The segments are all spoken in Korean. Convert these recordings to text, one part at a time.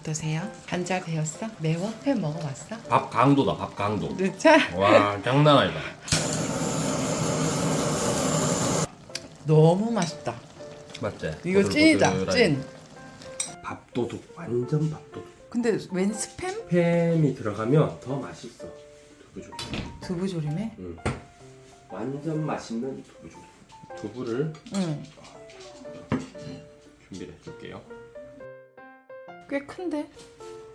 어떠세요? 간잘 되었어? 매워? 회 먹어봤어? 밥 강도다 밥 강도 진짜? 와 장난 아니다 너무 맛있다. 맞지? 이거 찐이다. 찐. 밥도둑 완전 밥도둑 근데 웬 스팸? 햄이 들어가면 더 맛있어 두부조림 두부조림에? 응. 완전 맛있는 두부조림 두부를 응. 준비를 해줄게요 꽤 큰데?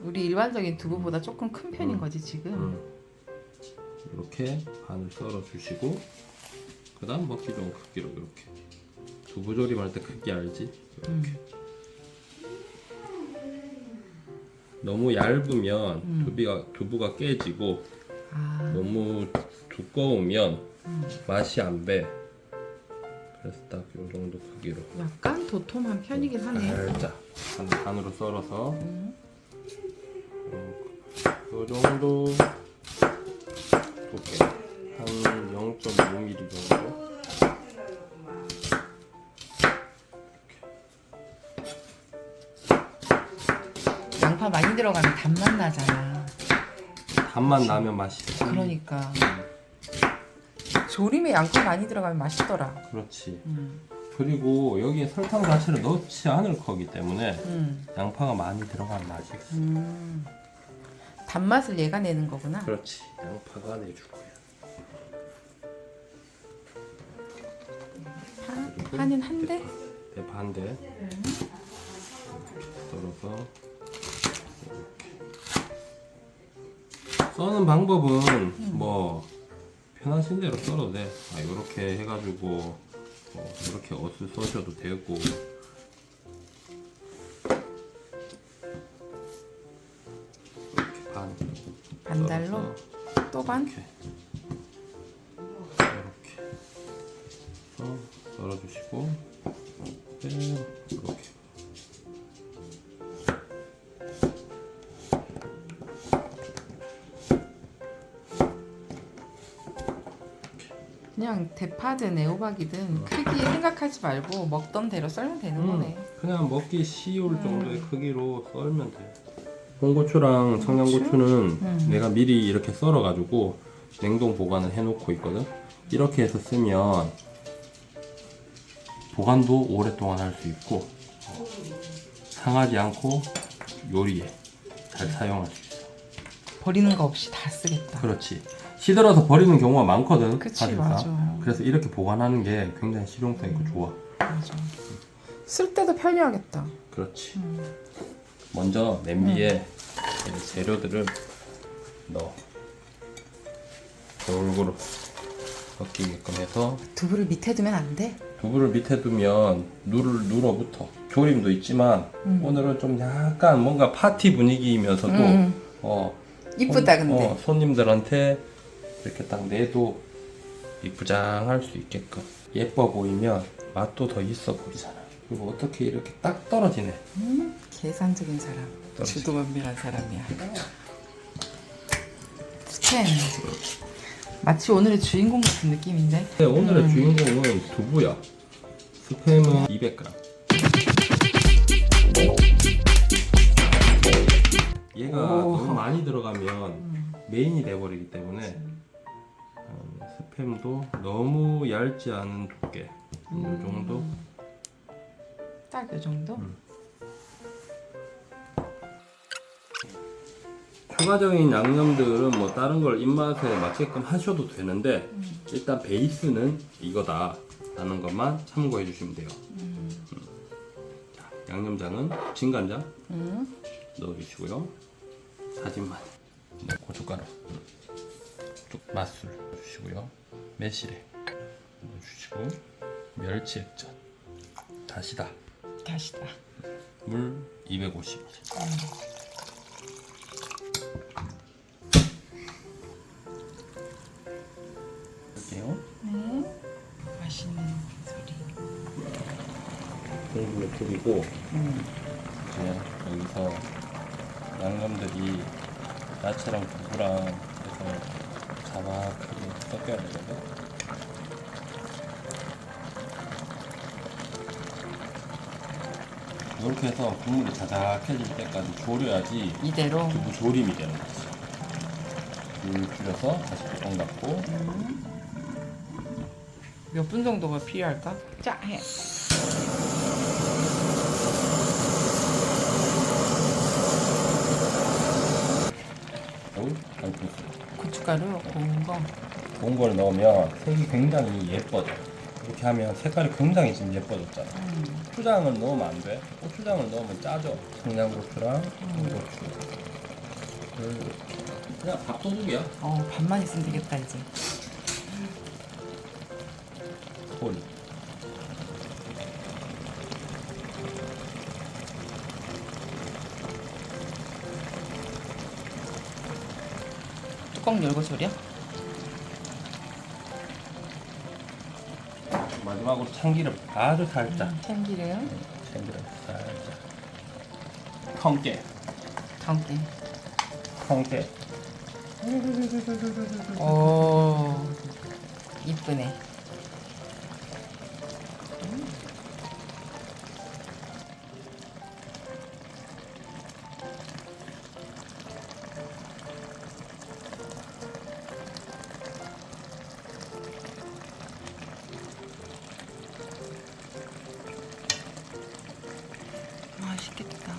우리 일반적인 두부보다 조금 큰 편인 음. 거지 지금. 음. 이렇게 반을 썰어 주시고 그 다음 먹기 좋은 크기로 이렇게 두부 조림 할 때 크기 알지? 이렇게 음. 너무 얇으면 음. 두비가, 두부가 깨지고 아, 너무 두꺼우면 음. 맛이 안 배. 그래서 딱 이 정도 크기로 약간 도톰한 편이긴 하네. 살짝 반, 반으로 썰어서 음. 이 정도 두께 한 0.5mm 정도 양파 많이 들어가면 단맛 나잖아. 단맛 나면 맛있어. 그러니까. 조림에 양파 많이 들어가면 맛있더라. 그렇지. 음. 그리고 여기에 설탕 자체를 넣지 않을 거기 때문에 음. 양파가 많이 들어가면 맛이 있어. 음. 단맛을 얘가 내는 거구나. 그렇지. 양파가 내줄 거야. 파? 파는 한 대? 대 반대. 썰어서 이렇게. 써는 방법은 뭐 편하신 대로 썰어도 돼. 아, 이렇게 해가지고 뭐 이렇게 옷을 써셔도 되고. 이렇게 반. 반달로? 썰어서 또 반? 이렇게 이렇게 해서 썰어주시고 네, 이렇게 그냥 대파든 애호박이든 크기 생각하지 말고 먹던 대로 썰면 되는 음, 거네. 그냥 먹기 쉬울 음. 정도의 크기로 썰면 돼 홍고추랑 청양고추는 음. 내가 미리 이렇게 썰어가지고 냉동 보관을 해놓고 있거든 이렇게 해서 쓰면 보관도 오랫동안 할 수 있고 어, 상하지 않고 요리에 잘 사용할 수 있어 버리는 거 없이 다 쓰겠다. 그렇지. 시들어서 버리는 경우가 많거든. 그치, 사실상. 맞아. 그래서 이렇게 보관하는 게 굉장히 실용성 있고 좋아. 맞아. 쓸 때도 편리하겠다. 그렇지. 음. 먼저 냄비에 이 재료들을 넣어. 골고루 섞이게끔 해서 두부를 밑에 두면 안 돼? 두부를 밑에 두면 누를 눌어붙어. 조림도 있지만 음. 오늘은 좀 약간 뭔가 파티 분위기이면서도 음. 어 이쁘다 손- 근데. 어, 손님들한테 이렇게 딱 내도 이쁘장할 수 있게끔 예뻐 보이면 맛도 더 있어 보이잖아. 그리고 어떻게 이렇게 딱 떨어지네. 음, 계산적인 사람. 주도면밀한 사람이야. 스팸. 마치 오늘의 주인공 같은 느낌인데. 네, 오늘의 음. 주인공은 두부야. 스팸은 200g. 얘가 오. 너무 많이 들어가면 음. 메인이 돼버리기 때문에 음, 스팸도 너무 얇지 않은 두께 이 정도 딱 이 정도? 음. 추가적인 양념들은 뭐 다른 걸 입맛에 맞게끔 하셔도 되는데 일단 베이스는 이거다 라는 것만 참고해 주시면 돼요 음. 자, 양념장은 진간장 음. 넣어주시고요 다진 마늘 네, 고춧가루 음. 쭉 맛술 주시고요 매실액 넣어주시고 멸치 액젓 다시다 다시다. 물 250ml 할게요 네. 맛있는 소리. 뿌리고 음. 이제 여기서 양념들이 야채랑 두부랑 해서 자박하게 섞여야 되거든 이렇게 해서 국물이 자작해질 때까지 졸여야지 이대로. 두부 조림이 되는 거지. 물 줄여서 다시 뚜껑 닫고 몇 분 정도가 필요할까? 자, 해. 고춧가루 고운 거. 고운 걸 넣으면 색이 굉장히 예뻐져. 이렇게 하면 색깔이 굉장히 지금 예뻐졌잖아. 음. 고추장을 넣으면 안 돼. 고추장을 넣으면 짜져. 청양고추랑 고추. 그냥 밥 도둑이야. 어, 밥만 있으면 되겠다 이제. 콜. 뚜껑 열고 졸여? 마지막으로 참기름 아주 살짝. 참기름. 참기름 살짝. 콩깨. 가운데. 콩깨. 오, 이쁘네. 맛있겠다.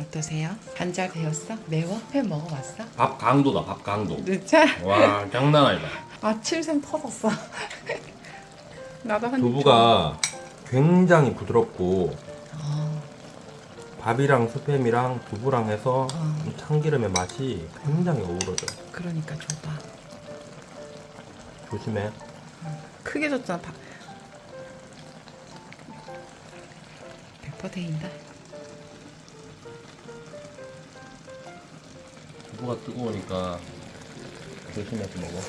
어떠세요? 간잘 되었어? 매워? 회 먹어봤어? 밥 강도다. 밥 강도. 진짜? 와 장난 아니다. 아 침샘 터졌어. 나도 한. 두부가 굉장히 부드럽고 아, 밥이랑 스팸이랑 두부랑 해서 아. 이 참기름의 맛이 굉장히 어우러져. 그러니까 줘봐. 조심해. 크게 줬잖아. 밥. 100% 데인다. 두부가 뜨거우니까 조심해서 먹어.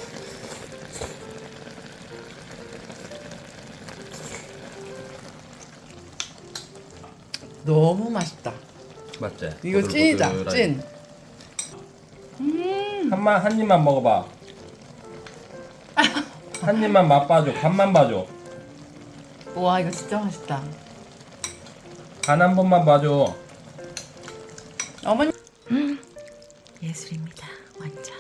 너무 맛있다. 맞지? 이거 찐이다. 찐. 한만 한 입만 먹어봐. 한 입만 맛봐줘. 간만 봐줘. 와 이거 진짜 맛있다. 간 한 번만 봐줘. 어머니. 음. 예술입니다. 완전.